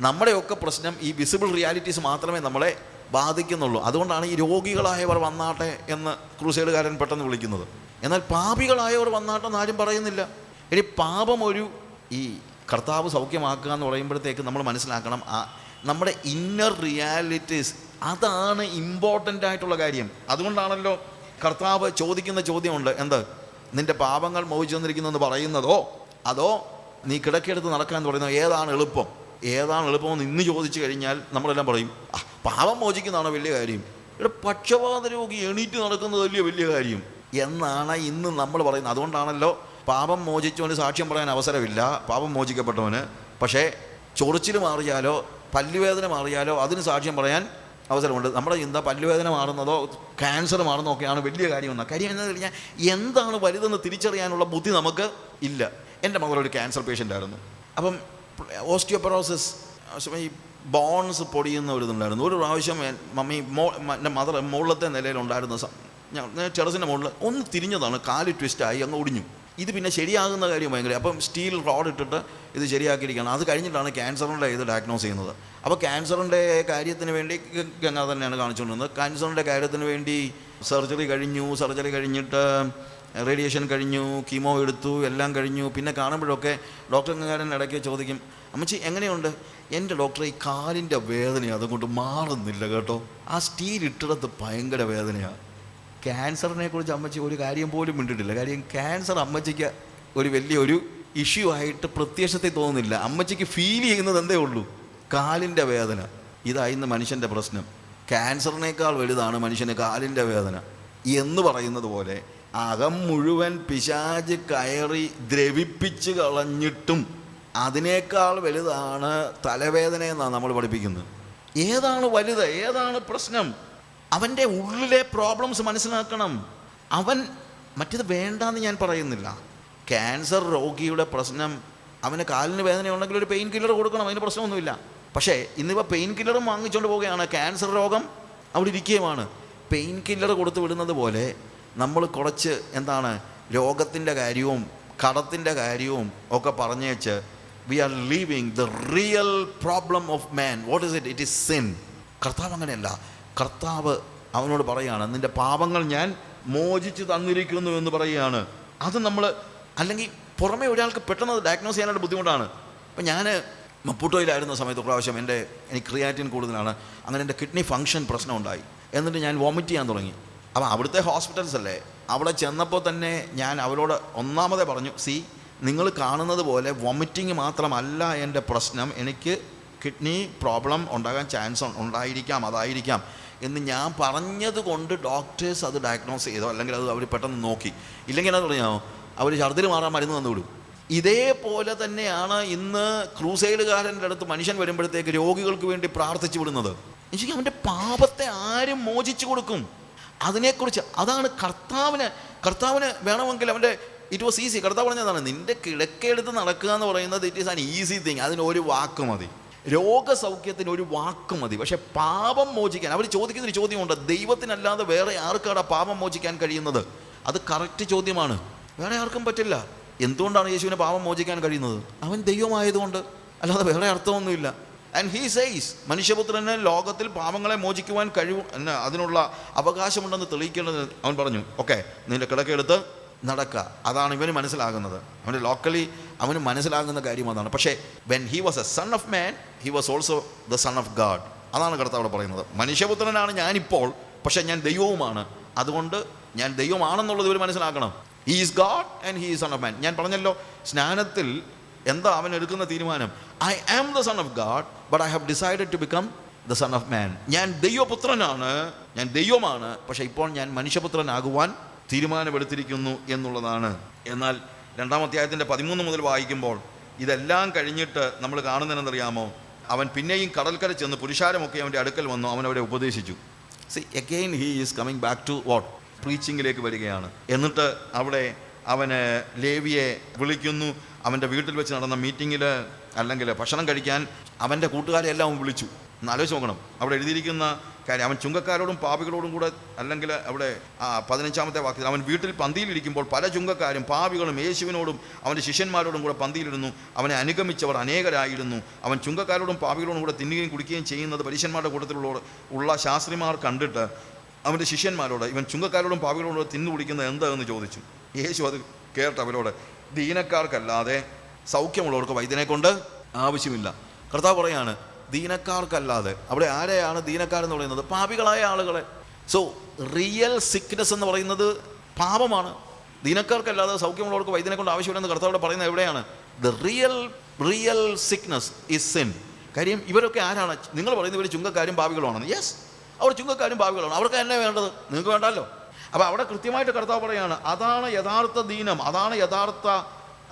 നമ്മുടെയൊക്കെ പ്രശ്നം ഈ വിസിബിൾ റിയാലിറ്റീസ് മാത്രമേ നമ്മളെ ബാധിക്കുന്നുള്ളൂ. അതുകൊണ്ടാണ് ഈ രോഗികളായവർ വന്നാട്ടെ എന്ന് ക്രൂസേഡുകാരൻ പെട്ടെന്ന് വിളിക്കുന്നത്. എന്നാൽ പാപികളായവർ വന്നാട്ടെ എന്ന് ആരും പറയുന്നില്ല. ഇനി പാപം ഒരു ഈ കർത്താവ് സൗഖ്യമാക്കുക എന്ന് പറയുമ്പോഴത്തേക്ക് നമ്മൾ മനസ്സിലാക്കണം ആ നമ്മുടെ ഇന്നർ റിയാലിറ്റീസ് അതാണ് ഇമ്പോർട്ടന്റ് ആയിട്ടുള്ള കാര്യം. അതുകൊണ്ടാണല്ലോ കർത്താവ് ചോദിക്കുന്ന ചോദ്യമുണ്ട് എന്ത്? നിന്റെ പാപങ്ങൾ മോചിച്ചു വന്നിരിക്കുന്നു എന്ന് പറയുന്നതോ? അതോ നീ കിടക്കെടുത്ത് നടക്കാൻ എന്ന് ഏതാണ് എളുപ്പം? ഏതാണ് എളുപ്പമെന്ന് ഇന്ന് ചോദിച്ചു കഴിഞ്ഞാൽ നമ്മളെല്ലാം പറയും പാപം മോചിക്കുന്നതാണോ വലിയ കാര്യം. ഇവിടെ പക്ഷപാത രോഗി എണീറ്റ് നടക്കുന്നത് വലിയ വലിയ കാര്യം. എന്നാണ് ഇന്ന് നമ്മൾ പറയുന്നത്. അതുകൊണ്ടാണല്ലോ പാപം മോചിച്ചവന് സാക്ഷ്യം പറയാൻ അവസരമില്ല. പാപം മോചിക്കപ്പെട്ടവന്. പക്ഷേ ചൊറിച്ചിൽ മാറിയാലോ പല്ലുവേദന മാറിയാലോ അതിന് സാക്ഷ്യം പറയാൻ അവസരമുണ്ട്. നമ്മുടെ ചിന്ത പല്ലുവേദന മാറുന്നതോ ക്യാൻസർ മാറുന്നതോ ഒക്കെയാണ് വലിയ കാര്യമെന്ന് കാര്യം എന്താണെന്ന് കഴിഞ്ഞാൽ എന്താണ് വലുതെന്ന് തിരിച്ചറിയാനുള്ള ബുദ്ധി നമുക്ക് ഇല്ല. എന്റെ മകളൊരു ക്യാൻസർ പേഷ്യന്റ് ആയിരുന്നു. അപ്പം ഓസ്റ്റിയോപെറോസിസ് ഈ ബോൺസ് പൊടിയുന്ന ഒരു ഇതുണ്ടായിരുന്നു. ഒരു പ്രാവശ്യം മമ്മി മോ എന്റെ മദർ മുകളിലത്തെ നിലയിലുണ്ടായിരുന്ന ഞാൻ ടെറസിന്റെ മുകളിൽ ഒന്ന് തിരിഞ്ഞതാണ്. കാൽ ട്വിസ്റ്റായി അങ്ങ് ഒടിഞ്ഞു. ഇത് പിന്നെ ശരിയാകുന്ന കാര്യം ഭയങ്കര അപ്പം സ്റ്റീൽ റോഡ് ഇട്ടിട്ട് ഇത് ശരിയാക്കിയിരിക്കുകയാണ്. അത് കഴിഞ്ഞിട്ടാണ് ക്യാൻസറിന്റെ ഇത് ഡയഗ്നോസ് ചെയ്യുന്നത്. അപ്പോൾ ക്യാൻസറിന്റെ കാര്യത്തിന് വേണ്ടി ഗംഗ തന്നെയാണ് കാണിച്ചുകൊണ്ടിരുന്നത്. ക്യാൻസറിന്റെ കാര്യത്തിന് വേണ്ടി സർജറി കഴിഞ്ഞു സർജറി കഴിഞ്ഞിട്ട് റേഡിയേഷൻ കഴിഞ്ഞു കീമോ എടുത്തു എല്ലാം കഴിഞ്ഞു. പിന്നെ കാണുമ്പോഴൊക്കെ ഡോക്ടർ ഇടയ്ക്ക് ചോദിക്കും അമ്മച്ചി എങ്ങനെയുണ്ട്? എന്റെ ഡോക്ടർ ഈ കാലിന്റെ വേദന അതുകൊണ്ട് മാറുന്നില്ല കേട്ടോ. ആ സ്റ്റീൽ ഇട്ടിടത്ത് ഭയങ്കര വേദനയാണ് ക്യാൻസറിനെ കുറിച്ച് അമ്മച്ചി ഒരു കാര്യം പോലും മിണ്ടിട്ടില്ല കാര്യം ക്യാൻസർ അമ്മച്ചിക്ക് ഒരു വലിയൊരു ഇഷ്യൂ ആയിട്ട് പ്രത്യക്ഷത്തിൽ തോന്നുന്നില്ല. അമ്മച്ചിക്ക് ഫീൽ ചെയ്യുന്നത് എന്തേ ഉള്ളൂ? കാലിന്റെ വേദന. ഇതായിരുന്നു മനുഷ്യന്റെ പ്രശ്നം. ക്യാൻസറിനേക്കാൾ വലുതാണ് മനുഷ്യന് കാലിന്റെ വേദന. എന്ന് പറയുന്നത് പോലെ അകം മുഴുവൻ പിശാജ് കയറി ദ്രവിപ്പിച്ച് കളഞ്ഞിട്ടും അതിനേക്കാൾ വലുതാണ് തലവേദന എന്നാണ് നമ്മൾ പഠിപ്പിക്കുന്നത്. ഏതാണ് വലുത്? ഏതാണ് പ്രശ്നം? അവന്റെ ഉള്ളിലെ പ്രോബ്ലംസ് മനസ്സിലാക്കണം. അവൻ മറ്റത് വേണ്ടാന്ന് ഞാൻ പറയുന്നില്ല. ക്യാൻസർ രോഗിയുടെ പ്രശ്നം അവന് കാലിന് വേദന ഉണ്ടെങ്കിൽ ഒരു പെയിൻ കില്ലർ കൊടുക്കണം അതിന് പ്രശ്നമൊന്നുമില്ല. പക്ഷേ ഇന്നിപ്പോൾ പെയിൻ കില്ലറും വാങ്ങിച്ചുകൊണ്ട് പോവുകയാണ്. ക്യാൻസർ രോഗം അവിടെ ഇരിക്കുകയുമാണ്. പെയിൻ കില്ലർ കൊടുത്തു വിടുന്നത് പോലെ നമ്മൾ കുറച്ച് എന്താണ് രോഗത്തിന്റെ കാര്യവും കടത്തിന്റെ കാര്യവും ഒക്കെ പറഞ്ഞേച്ച് we are leaving the real problem of man what is it it is sin കർത്താവ് അങ്ങനെയല്ല. കർത്താവ് അവനോട് പറയുകയാണ് നിന്റെ പാപങ്ങൾ ഞാൻ മോചിച്ച് തന്നിരിക്കുന്നു എന്ന് പറയുകയാണ്. അത് നമ്മൾ അല്ലെങ്കിൽ പുറമെ ഒരാൾക്ക് പെട്ടെന്ന് ഡയഗ്നോസ് ചെയ്യാനായിട്ട് ബുദ്ധിമുട്ടാണ്. അപ്പം ഞാൻ മപ്പൂട്ടോയിലായിരുന്ന സമയത്ത് പ്രാവശ്യം എന്റെ എനിക്ക് ക്രിയാറ്റിൻ കൂടുതലാണ്. അങ്ങനെ എന്റെ കിഡ്നി ഫങ്ഷൻ പ്രശ്നം ഉണ്ടായി എന്നിട്ട് ഞാൻ വോമിറ്റ് ചെയ്യാൻ തുടങ്ങി. അപ്പം അവിടുത്തെ ഹോസ്പിറ്റൽസ് അല്ലേ? അവിടെ ചെന്നപ്പോൾ തന്നെ ഞാൻ അവരോട് ഒന്നാമതേ പറഞ്ഞു സി നിങ്ങൾ കാണുന്നത് പോലെ വൊമിറ്റിങ് മാത്രമല്ല എന്റെ പ്രശ്നം. എനിക്ക് കിഡ്നി പ്രോബ്ലം ഉണ്ടാകാൻ ചാൻസ് ഉണ്ടായിരിക്കാം അതായിരിക്കാം. എന്ന് ഞാൻ പറഞ്ഞത് കൊണ്ട് ഡോക്ടേഴ്സ് അത് ഡയഗ്നോസ് ചെയ്തോ? അല്ലെങ്കിൽ അത് അവർ പെട്ടെന്ന് നോക്കി. ഇല്ലെങ്കിൽ എന്നാ തുടങ്ങിയോ അവർ ഛർദിൽ മാറാൻ മരുന്ന് തന്നുവിടും ഇതേപോലെ തന്നെയാണ് ഇന്ന് ക്രൂസൈഡുകാരന്റെ അടുത്ത് മനുഷ്യൻ വരുമ്പോഴത്തേക്ക് രോഗികൾക്ക് വേണ്ടി പ്രാർത്ഥിച്ചു വിടുന്നത്. എനിക്ക് അവന്റെ പാപത്തെ ആരും മോചിച്ചു കൊടുക്കും. അതിനെക്കുറിച്ച് അതാണ് കർത്താവിന് കർത്താവിന് വേണമെങ്കിൽ അവന്റെ ഇറ്റ് വാസ് ഈസി കർത്താവ് പറഞ്ഞതാണ് നിന്റെ കിഴക്കെടുത്ത് നടക്കുക എന്ന് പറയുന്നത് it is an easy thing അതിന് ഒരു വാക്ക് മതി. രോഗസൗഖ്യത്തിന് ഒരു വാക്ക് മതി. പക്ഷെ പാപം മോചിക്കാൻ അവർ ചോദിക്കുന്നൊരു ചോദ്യമുണ്ട്. ദൈവത്തിനല്ലാതെ വേറെ ആർക്കാണ് പാപം മോചിക്കാൻ കഴിയുന്നത്? അത് കറക്റ്റ് ചോദ്യമാണ്. വേറെ ആർക്കും പറ്റില്ല. എന്തുകൊണ്ടാണ് യേശുവിനെ പാപം മോചിക്കാൻ കഴിയുന്നത്? അവൻ ദൈവമായതുകൊണ്ട്. അല്ലാതെ വേറെ അർത്ഥമൊന്നുമില്ല. ആൻഡ് ഹീ സെയ്സ് മനുഷ്യപുത്രന് ലോകത്തിൽ പാപങ്ങളെ മോചിക്കുവാൻ കഴിവ് അതിനുള്ള അവകാശമുണ്ടെന്ന് തെളിയിക്കേണ്ടത് അവൻ പറഞ്ഞു. ഓക്കെ നിന്റെ കിടക്കെടുത്ത് നടക്കുക. അതാണ് ഇവന് മനസ്സിലാകുന്നത്. അവന് ലോക്കലി അവന് മനസ്സിലാകുന്ന കാര്യം അതാണ്. പക്ഷേ when he was a son of man he was also the son of God അതാണ് കർത്താവ് അവിടെ പറയുന്നത്. മനുഷ്യപുത്രനാണ് ഞാനിപ്പോൾ പക്ഷേ ഞാൻ ദൈവവുമാണ്. അതുകൊണ്ട് ഞാൻ ദൈവമാണെന്നുള്ളത് ഇവർ മനസ്സിലാക്കണം. He is God and he is son of man ഞാൻ പറഞ്ഞല്ലോ സ്നാനത്തിൽ എന്താ അവൻ എടുക്കുന്ന തീരുമാനം? I am the son of God but I have decided to become the son of man ഞാൻ ദൈവപുത്രനാണ് ഞാൻ ദൈവമാണ് പക്ഷേ ഇപ്പോൾ ഞാൻ മനുഷ്യപുത്രനാകുവാൻ തീരുമാനമെടുത്തിരിക്കുന്നു എന്നുള്ളതാണ്. എന്നാൽ രണ്ടാം അധ്യായത്തിന്റെ പതിമൂന്ന് മുതൽ വായിക്കുമ്പോൾ ഇതെല്ലാം കഴിഞ്ഞിട്ട് നമ്മൾ കാണുന്നതെന്നറിയാമോ അവൻ പിന്നെയും കടൽക്കര ചെന്ന് പുരുഷാരമൊക്കെ അവന്റെ അടുക്കൽ വന്നു അവൻ അവരെ ഉപദേശിച്ചു. See again he is coming back to what പ്രീച്ചിങ്ങിലേക്ക് വരികയാണ്. എന്നിട്ട് അവിടെ അവന് ലേവിയെ വിളിക്കുന്നു. അവന്റെ വീട്ടിൽ വെച്ച് നടന്ന മീറ്റിങ്ങിൽ അല്ലെങ്കിൽ ഭക്ഷണം കഴിക്കാൻ അവന്റെ കൂട്ടുകാരെ എല്ലാം വിളിച്ചു. ഒന്ന് ആലോചിച്ച് നോക്കണം. അവിടെ എഴുതിയിരിക്കുന്ന കാര്യം അവൻ ചുങ്കക്കാരോടും പാപികളോടും കൂടെ അല്ലെങ്കിൽ അവിടെ പതിനഞ്ചാമത്തെ വാക്യത്തിൽ അവൻ വീട്ടിൽ പന്തിയിലിരിക്കുമ്പോൾ പല ചുങ്കക്കാരും പാപികളും യേശുവിനോടും അവന്റെ ശിഷ്യന്മാരോടും കൂടെ പന്തിയിലിരുന്നു അവനെ അനുഗമിച്ചവർ അനേകരായിരുന്നു. അവൻ ചുങ്കക്കാരോടും പാപികളോടും കൂടെ തിന്നുകയും കുടിക്കുകയും ചെയ്യുന്നത് പരീശന്മാരുടെ കൂട്ടത്തിലുള്ള ഉള്ള ശാസ്ത്രിമാർ കണ്ടിട്ട് അവന്റെ ശിഷ്യന്മാരോട് ഇവൻ ചുങ്കക്കാരോടും പാപികളോടും തിന്നു കുടിക്കുന്നത് എന്താണെന്ന് ചോദിച്ചു. യേശു അത് കേട്ട് അവരോട് ദീനക്കാർക്കല്ലാതെ സൗഖ്യമുള്ളവർക്ക് വൈദ്യനെ കൊണ്ട് ആവശ്യമില്ല. കർത്താവ് പറയാണ് ദീനക്കാർക്കല്ലാതെ. അവിടെ ആരെയാണ് ദീനക്കാരെന്ന് പറയുന്നത്? പാപികളായ ആളുകളെ. സോ റിയൽ സിക്നെസ് എന്ന് പറയുന്നത് പാപമാണ്. ദീനക്കാർക്കല്ലാതെ സൗഖ്യമുള്ളവർക്ക് വൈദ്യനെ കൊണ്ട് ആവശ്യമില്ലെന്ന് അവിടെ പറയുന്നത് എവിടെയാണ്? The real real sickness is sin കാര്യം ഇവരൊക്കെ ആരാണ്? നിങ്ങൾ പറയുന്നത് ഇവർ ചുങ്കക്കാരും പാപികളുമാണെന്ന്. യെസ് അവർ ചുങ്കക്കാരും പാപികളാണ് അവർക്ക് എന്നെ വേണ്ടത്? നിങ്ങൾക്ക് വേണ്ടല്ലോ. അപ്പോൾ അവിടെ കൃത്യമായിട്ട് കർത്താവ് പറയാണ് അതാണ് യഥാർത്ഥ ദീനം അതാണ് യഥാർത്ഥ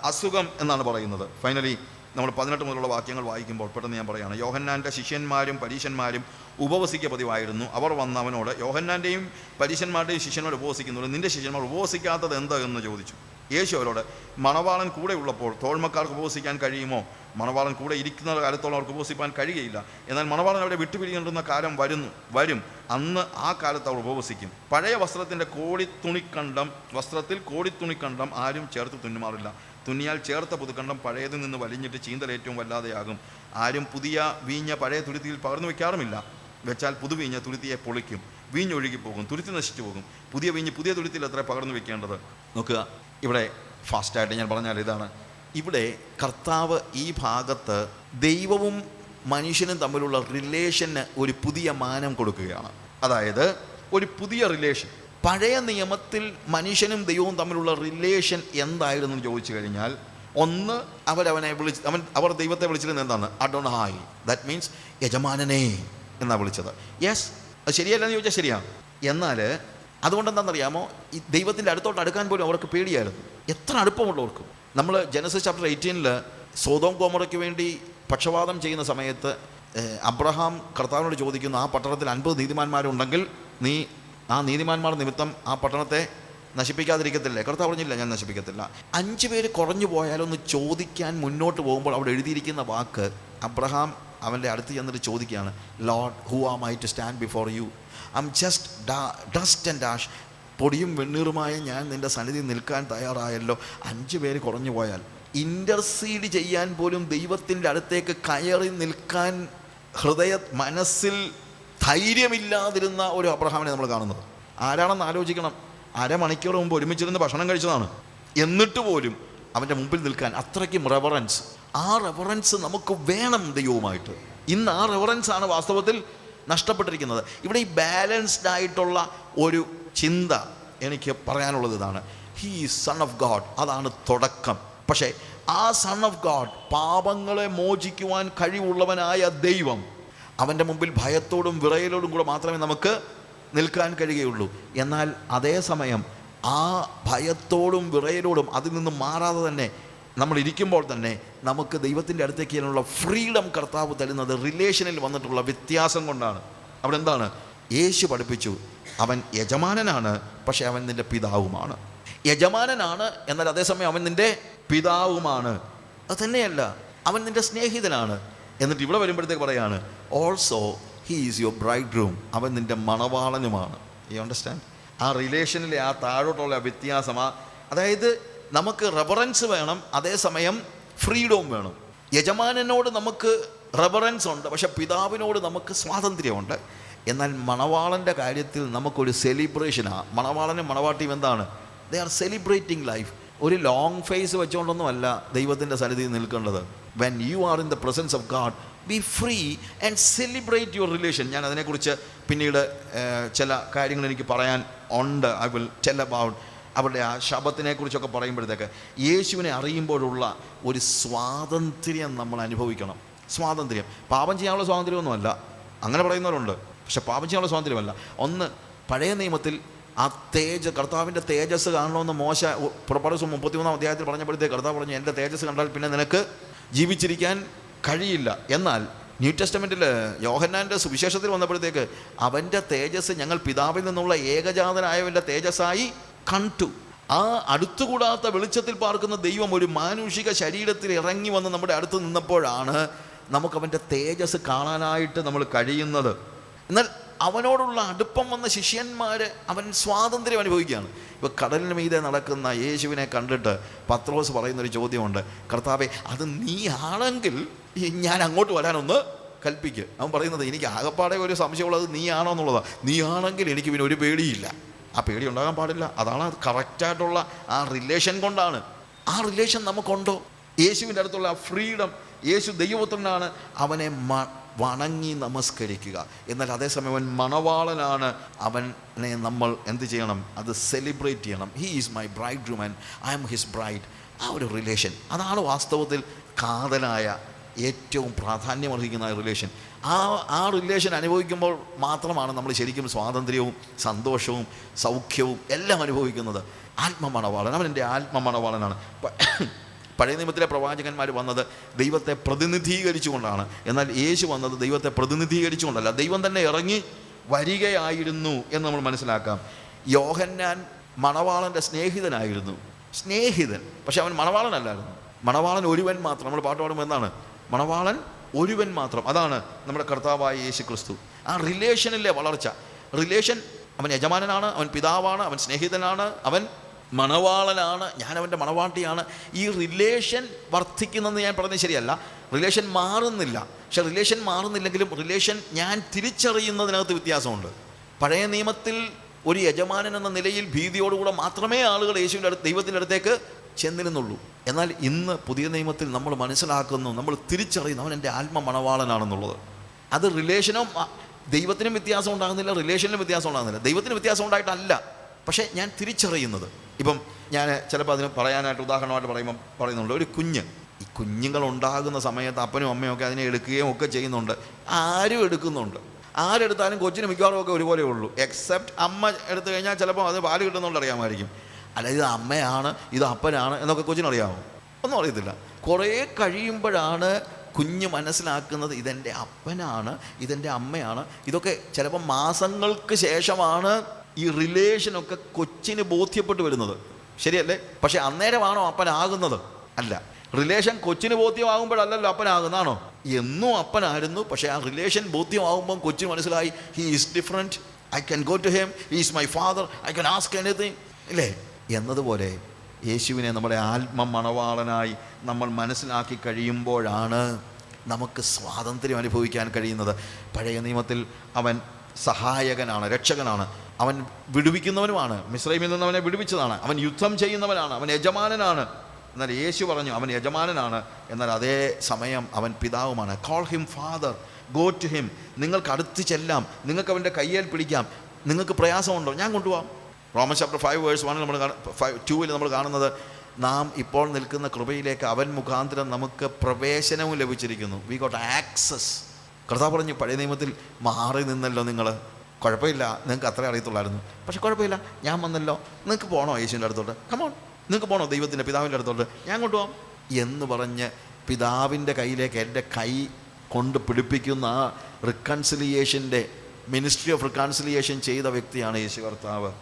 അസുഖം എന്നാണ് പറയുന്നത്. ഫൈനലി നമ്മൾ പതിനെട്ട് മുതലുള്ള വാക്യങ്ങൾ വായിക്കുമ്പോൾ പെട്ടെന്ന് ഞാൻ പറയുകയാണ് യോഹന്നാന്റെ ശിഷ്യന്മാരും പരീശന്മാരും ഉപവസിക്ക പതിവായിരുന്നു. അവർ വന്നവനോട് യോഹന്നാന്റെയും പരീശന്മാരുടെയും ശിഷ്യന്മാർ ഉപവസിക്കുന്നുണ്ട്. നിന്റെ ശിഷ്യന്മാർ ഉപവസിക്കാത്തത് എന്താ? എന്ന് ചോദിച്ചു. യേശു അവരോട് മണവാളൻ കൂടെ ഉള്ളപ്പോൾ തോഴ്മക്കാർക്ക് ഉപവസിക്കാൻ കഴിയുമോ? മണവാളൻ കൂടെ ഇരിക്കുന്ന കാലത്തോളം അവർക്ക് ഉപവസിക്കാൻ കഴിയുകയില്ല. എന്നാൽ മണവാളൻ അവരെ വിട്ടുപിരിഞ്ഞിരുന്ന കാലം വരുന്നു വരും. അന്ന് ആ കാലത്ത് അവർ ഉപവസിക്കും. പഴയ വസ്ത്രത്തിന്റെ കോടിത്തുണിക്കണ്ടം വസ്ത്രത്തിൽ കോടിത്തുണിക്കണ്ടം ആരും ചേർത്ത് തുന്നുമാറില്ല. തുന്നിയാൽ ചേർത്ത പുതുക്കണ്ടം പഴയതിൽ നിന്ന് വലിഞ്ഞിട്ട് ചീന്തൽ ഏറ്റവും വല്ലാതെയാകും. ആരും പുതിയ വീഞ്ഞ പഴയ തുരുത്തിയിൽ പകർന്നു വയ്ക്കാറുമില്ല. വെച്ചാൽ പുതുവീഞ്ഞ തുരുത്തിയെ പൊളിക്കും. വീഞ്ഞൊഴുകി പോകും തുരുത്തി നശിച്ചു പോകും. പുതിയ വീഞ്ഞ് പുതിയ തുരുത്തിയിൽ എത്ര പകർന്നു വെക്കേണ്ടത് നോക്കുക. ഇവിടെ ഫാസ്റ്റായിട്ട് ഞാൻ പറഞ്ഞാൽ ഇതാണ്. ഇവിടെ കർത്താവ് ഈ ഭാഗത്ത് ദൈവവും മനുഷ്യനും തമ്മിലുള്ള റിലേഷന് ഒരു പുതിയ മാനം കൊടുക്കുകയാണ്. അതായത് ഒരു പുതിയ റിലേഷൻ പഴയ നിയമത്തിൽ മനുഷ്യനും ദൈവവും തമ്മിലുള്ള റിലേഷൻ എന്തായിരുന്നു ചോദിച്ചു കഴിഞ്ഞാൽ ഒന്ന് അവരവനെ വിളിച്ച് അവൻ അവർ ദൈവത്തെ വിളിച്ചിരുന്നത് എന്താണ്? അഡോണായി ദാറ്റ് മീൻസ് യജമാനനെ എന്നാണ് വിളിച്ചത്. യെസ് അത് ശരിയല്ലെന്ന് ചോദിച്ചാൽ ശരിയാണ് എന്നാൽ അതുകൊണ്ട് എന്താണെന്നറിയാമോ? ഈ ദൈവത്തിന്റെ അടുത്തോട്ട് അടുക്കാൻ പോലും അവർക്ക് പേടിയായിരുന്നു. എത്ര അടുപ്പമുള്ളവർക്ക്. നമ്മൾ ജനസ് ചാപ്റ്റർ എയ്റ്റീനിൽ സോതോം കോമറയ്ക്ക് വേണ്ടി പക്ഷപാതം ചെയ്യുന്ന സമയത്ത് അബ്രഹാം കർത്താവിനോട് ചോദിക്കുന്നു ആ പട്ടണത്തിൽ അൻപത് നീതിമാന്മാരുണ്ടെങ്കിൽ നീ ആ നീതിമാന്മാർ നിമിത്തം ആ പട്ടണത്തെ നശിപ്പിക്കാതിരിക്കത്തില്ലേ? കർത്താവ് പറഞ്ഞില്ല ഞാൻ നശിപ്പിക്കത്തില്ല. അഞ്ച് പേര് കുറഞ്ഞു പോയാലൊന്ന് ചോദിക്കാൻ മുന്നോട്ട് പോകുമ്പോൾ അവിടെ എഴുതിയിരിക്കുന്ന വാക്ക് അബ്രഹാം അവന്റെ അടുത്ത് ചെന്നിട്ട് ചോദിക്കുകയാണ് lord who am I to stand before you I just dust and ash പൊടിയും വെണ്ണീറുമായ ഞാൻ നിന്റെ സന്നിധി നിൽക്കാൻ തയ്യാറായല്ലോ. അഞ്ച് പേര് കുറഞ്ഞു പോയാൽ ഇന്റർസീഡ് ചെയ്യാൻ പോലും ദൈവത്തിന്റെ അടുത്തേക്ക് കയറി നിൽക്കാൻ ഹൃദയ മനസ്സിൽ ധൈര്യമില്ലാതിരുന്ന ഒരു അബ്രഹാമിനെ നമ്മൾ കാണുന്നത്. ആരാണെന്ന് ആലോചിക്കണം. അരമണിക്കൂർ മുമ്പ് ഒരുമിച്ചിരുന്ന് ഭക്ഷണം കഴിച്ചതാണ്. എന്നിട്ട് പോലും അവന്റെ മുമ്പിൽ നിൽക്കാൻ അത്രയ്ക്കും റെവറൻസ് ആ റെവറൻസ് നമുക്ക് വേണം ദൈവവുമായിട്ട്. ഇന്ന് ആ റെവറൻസ് ആണ് വാസ്തവത്തിൽ നഷ്ടപ്പെട്ടിരിക്കുന്നത്. ഇവിടെ ഈ ബാലൻസ്ഡ് ആയിട്ടുള്ള ഒരു ചിന്ത എനിക്ക് പറയാനുള്ളത് ഇതാണ്. ഹീ സൺ ഓഫ് ഗാഡ് അതാണ് തുടക്കം. പക്ഷേ ആ സൺ ഓഫ് ഗാഡ് പാപങ്ങളെ മോചിക്കുവാൻ കഴിവുള്ളവനായ ദൈവം അവന്റെ മുമ്പിൽ ഭയത്തോടും വിറയലോടും കൂടെ മാത്രമേ നമുക്ക് നിൽക്കാൻ കഴിയുകയുള്ളൂ. എന്നാൽ അതേസമയം ആ ഭയത്തോടും വിറയലോടും അതിൽ നിന്ന് മാറാതെ തന്നെ നമ്മൾ ഇരിക്കുമ്പോൾ തന്നെ നമുക്ക് ദൈവത്തിന്റെ അടുത്തേക്ക് ചെയ്യാനുള്ള ഫ്രീഡം കർത്താവ് തരുന്നത് റിലേഷനിൽ വന്നിട്ടുള്ള വ്യത്യാസം കൊണ്ടാണ്. അവിടെ എന്താണ്? യേശു പഠിപ്പിച്ചു അവൻ യജമാനനാണ് പക്ഷേ അവൻ നിന്റെ പിതാവുമാണ്. യജമാനനാണ് എന്നാൽ അതേസമയം അവൻ നിന്റെ പിതാവുമാണ്. അത് തന്നെയല്ല അവൻ നിന്റെ സ്നേഹിതനാണ്. എന്നിട്ട് ഇവിടെ വരുമ്പോഴത്തേക്ക് പറയാണ് also he is your bridegroom അവൻ നിന്റെ മണവാളനുമാണ്. യു അണ്ടർസ്റ്റാൻഡ് ആ റിലേഷനിലെ ആ താഴോട്ടുള്ള വ്യത്യാസം ആ അതായത് നമുക്ക് റെഫറൻസ് വേണം അതേസമയം ഫ്രീഡവും വേണം. യജമാനനോട് നമുക്ക് റെഫറൻസ് ഉണ്ട് പക്ഷെ പിതാവിനോട് നമുക്ക് സ്വാതന്ത്ര്യമുണ്ട്. എന്നാൽ മണവാളന്റെ കാര്യത്തിൽ നമുക്കൊരു സെലിബ്രേഷനാണ് മണവാളനും മണവാട്ടിയും എന്താണ്? ദേ ആർ സെലിബ്രേറ്റിംഗ് ലൈഫ് ഒരു ലോങ് ഫേസ് വെച്ചുകൊണ്ടൊന്നുമല്ല ദൈവത്തിന്റെ സന്നിധിയിൽ നിൽക്കേണ്ടത്. When you are in the presence of God be free and celebrate your relation ഞാൻ അതിനെക്കുറിച്ച് പിന്നീട് ചില കാര്യങ്ങൾ എനിക്ക് പറയാൻ ഉണ്ട്. ഐ വിൽ ടെൽ അബൌട്ട് അവരുടെ ആ ശബത്തിനെ കുറിച്ചൊക്കെ പറയുമ്പോഴത്തേക്ക് യേശുവിനെ അറിയുമ്പോഴുള്ള ഒരു സ്വാതന്ത്ര്യം നമ്മൾ അനുഭവിക്കണം. സ്വാതന്ത്ര്യം. പാപം ചെയ്യാനുള്ള സ്വാതന്ത്ര്യമൊന്നുമല്ല. അങ്ങനെ പറയുന്നവരുണ്ട്. പക്ഷെ പാപം ചെയ്യാനുള്ള സ്വാതന്ത്ര്യമല്ല. ഒന്ന് പഴയ നിയമത്തിൽ ആ തേജ കർത്താവിന്റെ തേജസ് കാണണമെന്ന് മോശ പുറപ്പാട് മുപ്പത്തിമൂന്നാം അധ്യായത്തിൽ പറഞ്ഞപ്പോഴത്തേക്ക് കർത്താവ് പറഞ്ഞു എന്റെ തേജസ് കണ്ടാൽ പിന്നെ നിനക്ക് ജീവിച്ചിരിക്കാൻ കഴിയില്ല. എന്നാൽ ന്യൂ ടെസ്റ്റമെന്റിൽ യോഹന്നാന്റെ സുവിശേഷത്തിൽ വന്നപ്പോഴത്തേക്ക് അവന്റെ തേജസ് ഞങ്ങൾ പിതാവിൽ നിന്നുള്ള ഏകജാതനായവന്റെ തേജസ്സായി കണ്ടു. ആ അടുത്തുകൂടാത്ത വെളിച്ചത്തിൽ പാർക്കുന്ന ദൈവം ഒരു മാനുഷിക ശരീരത്തിൽ ഇറങ്ങി വന്ന് നമ്മുടെ അടുത്ത് നിന്നപ്പോഴാണ് നമുക്കവന്റെ തേജസ് കാണാനായിട്ട് നമ്മൾ കഴിയുന്നത്. എന്നാൽ അവനോടുള്ള അടുപ്പം വന്ന ശിഷ്യന്മാർ അവൻ സ്വാതന്ത്ര്യം അനുഭവിക്കുകയാണ്. ഇപ്പോൾ കടലിന് മീതെ നടക്കുന്ന യേശുവിനെ കണ്ടിട്ട് പത്രോസ് പറയുന്നൊരു ചോദ്യമുണ്ട്. കർത്താവെ അത് നീ ആണെങ്കിൽ ഞാൻ അങ്ങോട്ട് വരാനൊന്ന് കൽപ്പിക്കുക അവൻ പറയുന്നത് എനിക്ക് ആകപ്പാടെ ഒരു സംശയമുള്ളത് നീ ആണോ എന്നുള്ളതാണ് നീ ആണെങ്കിൽ എനിക്ക് പിന്നെ ഒരു പേടിയില്ല. ആ പേടി ഉണ്ടാകാൻ പാടില്ല. അതാണ് അത് കറക്റ്റായിട്ടുള്ള ആ റിലേഷൻ കൊണ്ടാണ്. ആ റിലേഷൻ നമുക്കുണ്ടോ? യേശുവിന്റെ അടുത്തുള്ള ആ ഫ്രീഡം യേശു ദൈവപുത്രനാണ്. അവനെ വണങ്ങി നമസ്കരിക്കുക. എന്നാൽ അതേസമയം അവൻ മണവാളനാണ്. അവനെ നമ്മൾ എന്ത് ചെയ്യണം? അത് സെലിബ്രേറ്റ് ചെയ്യണം. He is my bridegroom I am his bride ആ ഒരു റിലേഷൻ അതാണ് വാസ്തവത്തിൽ കാതലായ ഏറ്റവും പ്രാധാന്യമർഹിക്കുന്ന റിലേഷൻ ആ ആ റിലേഷൻ അനുഭവിക്കുമ്പോൾ മാത്രമാണ് നമ്മൾ ശരിക്കും സ്വാതന്ത്ര്യവും സന്തോഷവും സൗഖ്യവും എല്ലാം അനുഭവിക്കുന്നത്. ആത്മമണവാളൻ. അവൻ എന്റെ ആത്മമണവാളനാണ്. പഴയ നിയമത്തിലെ പ്രവാചകന്മാർ വന്നത് ദൈവത്തെ പ്രതിനിധീകരിച്ചുകൊണ്ടാണ്. എന്നാൽ യേശു വന്നത് ദൈവത്തെ പ്രതിനിധീകരിച്ചുകൊണ്ടല്ല. ദൈവം തന്നെ ഇറങ്ങി വരികയായിരുന്നു എന്ന് നമ്മൾ മനസ്സിലാക്കാം. യോഹന്നാൻ മണവാളന്റെ സ്നേഹിതനായിരുന്നു. സ്നേഹിതൻ. പക്ഷെ അവൻ മണവാളനല്ലായിരുന്നു. മണവാളൻ ഒരുവൻ മാത്രം. നമ്മൾ പാട്ട് പാടുമ്പോൾ എന്താണ്? മണവാളൻ ഒരുവൻ മാത്രം. അതാണ് നമ്മുടെ കർത്താവായ യേശു ക്രിസ്തു ആ റിലേഷനിലെ വളർച്ച. റിലേഷൻ അവൻ യജമാനനാണ് അവൻ പിതാവാണ് അവൻ സ്നേഹിതനാണ് അവൻ മണവാളനാണ് ഞാൻ അവന്റെ മണവാട്ടിയാണ്. ഈ റിലേഷൻ വർദ്ധിക്കുന്നതെന്ന് ഞാൻ പറഞ്ഞത് ശരിയല്ല. റിലേഷൻ മാറുന്നില്ല. പക്ഷെ റിലേഷൻ മാറുന്നില്ലെങ്കിലും റിലേഷൻ ഞാൻ തിരിച്ചറിയുന്നതിനകത്ത് വ്യത്യാസമുണ്ട്. പഴയ നിയമത്തിൽ ഒരു യജമാനൻ എന്ന നിലയിൽ ഭീതിയോടുകൂടെ മാത്രമേ ആളുകൾ യേശുവിന്റെ അടുത്ത് ദൈവത്തിന്റെ അടുത്തേക്ക് ചെന്നിരുന്നുള്ളൂ. എന്നാൽ ഇന്ന് പുതിയ നിയമത്തിൽ നമ്മൾ മനസ്സിലാക്കുന്നു നമ്മൾ തിരിച്ചറിയുന്നു അവൻ എന്റെ ആത്മ മണവാളനാണെന്നുള്ളത്. അത് റിലേഷനും ദൈവത്തിനും വ്യത്യാസം ഉണ്ടാകുന്നില്ല റിലേഷനിലും വ്യത്യാസം ഉണ്ടാകുന്നില്ല. ദൈവത്തിന് വ്യത്യാസം ഉണ്ടായിട്ടല്ല. പക്ഷേ ഞാൻ തിരിച്ചറിയുന്നത് ഇപ്പം ഞാൻ ചിലപ്പോൾ അതിന് പറയാനായിട്ട് ഉദാഹരണമായിട്ട് പറയുമ്പോൾ പറയുന്നുണ്ട്. ഒരു കുഞ്ഞ് ഈ കുഞ്ഞുങ്ങൾ ഉണ്ടാകുന്ന സമയത്ത് അപ്പനും അമ്മയും ഒക്കെ അതിനെ എടുക്കുകയും ഒക്കെ ചെയ്യുന്നുണ്ട്. ആരും എടുക്കുന്നുണ്ട്. ആരെടുത്താലും കൊച്ചിന് മിക്കവാറും ഒക്കെ ഒരുപോലെ ഉള്ളൂ. എക്സെപ്റ്റ് അമ്മ എടുത്തു കഴിഞ്ഞാൽ ചിലപ്പോൾ അത് പാൽ കിട്ടുന്നുണ്ട് അറിയാമായിരിക്കും. അല്ല ഇത് അമ്മയാണ് ഇത് അപ്പനാണ് എന്നൊക്കെ കൊച്ചിനറിയാമോ ഒന്നും അറിയത്തില്ല. കുറേ കഴിയുമ്പോഴാണ് കുഞ്ഞ് മനസ്സിലാക്കുന്നത് ഇതെന്റെ അപ്പനാണ് ഇതെന്റെ അമ്മയാണ്. ഇതൊക്കെ ചിലപ്പോൾ മാസങ്ങൾക്ക് ശേഷമാണ് ഈ റിലേഷനൊക്കെ കൊച്ചിന് ബോധ്യപ്പെട്ട് വരുന്നത്. ശരിയല്ലേ? പക്ഷെ അന്നേരമാണോ അപ്പനാകുന്നത്? അല്ല. റിലേഷൻ കൊച്ചിന് ബോധ്യമാകുമ്പോഴല്ലല്ലോ അപ്പനാകുന്നതാണോ? എന്നും അപ്പനായിരുന്നു. പക്ഷേ ആ റിലേഷൻ ബോധ്യമാകുമ്പം കൊച്ചിന് മനസ്സിലായി he is different I can go to him he is my father I can ask anything ഇല്ലേ? എന്നതുപോലെ യേശുവിനെ നമ്മുടെ ആത്മ മണവാളനായി നമ്മൾ മനസ്സിലാക്കി കഴിയുമ്പോഴാണ് നമുക്ക് സ്വാതന്ത്ര്യം അനുഭവിക്കാൻ കഴിയുന്നത്. പഴയ നിയമത്തിൽ അവൻ സഹായകനാണ് രക്ഷകനാണ്. അവൻ വിടുവിക്കുന്നവനുമാണ്. മിശ്രൈമിൽ നിന്ന് അവനെ വിടുവിച്ചതാണ്. അവൻ യുദ്ധം ചെയ്യുന്നവനാണ്. അവൻ യജമാനനാണ്. എന്നാൽ യേശു പറഞ്ഞു അവൻ യജമാനനാണ്. എന്നാൽ അതേ സമയം അവൻ പിതാവുമാണ്. Call him father go to him നിങ്ങൾക്ക് അടുത്ത് ചെല്ലാം. നിങ്ങൾക്ക് അവന്റെ കയ്യേൽ പിടിക്കാം. നിങ്ങൾക്ക് പ്രയാസമുണ്ടോ? ഞാൻ കൊണ്ടുപോകാം റോമൻ ചാപ്റ്റർ ഫൈവ് വേഴ്സ് വണ്ണിൽ നമ്മൾ ഫൈവ് ടൂവിൽ നമ്മൾ കാണുന്നത് നാം ഇപ്പോൾ നിൽക്കുന്ന കൃപയിലേക്ക് അവൻ മുഖാന്തരം നമുക്ക് പ്രവേശനവും ലഭിച്ചിരിക്കുന്നു. വി ഗോട്ട് ആക്സസ് കർത്താവ് പറഞ്ഞു പഴയ നിയമത്തിൽ മാറി നിന്നല്ലോ നിങ്ങൾ കുഴപ്പമില്ല. നിങ്ങൾക്ക് അത്രേ അറിയത്തുള്ളായിരുന്നു. പക്ഷെ കുഴപ്പമില്ല. ഞാൻ വന്നല്ലോ. നിങ്ങൾക്ക് പോകണോ യേശുവിന്റെ അടുത്തോട്ട്? കമോൺ നിങ്ങൾക്ക് പോകണോ ദൈവത്തിന്റെ പിതാവിന്റെ അടുത്തോട്ട്? ഞാൻ കൊണ്ടുപോകാം എന്ന് പറഞ്ഞ് പിതാവിന്റെ കയ്യിലേക്ക് എന്റെ കൈ കൊണ്ട് പിടിപ്പിക്കുന്ന ആ റിക്കൺസിലിയേഷന്റെ മിനിസ്ട്രി ഓഫ് റിക്കൺസിലിയേഷൻ ചെയ്ത വ്യക്തിയാണ് യേശു കർത്താവ്.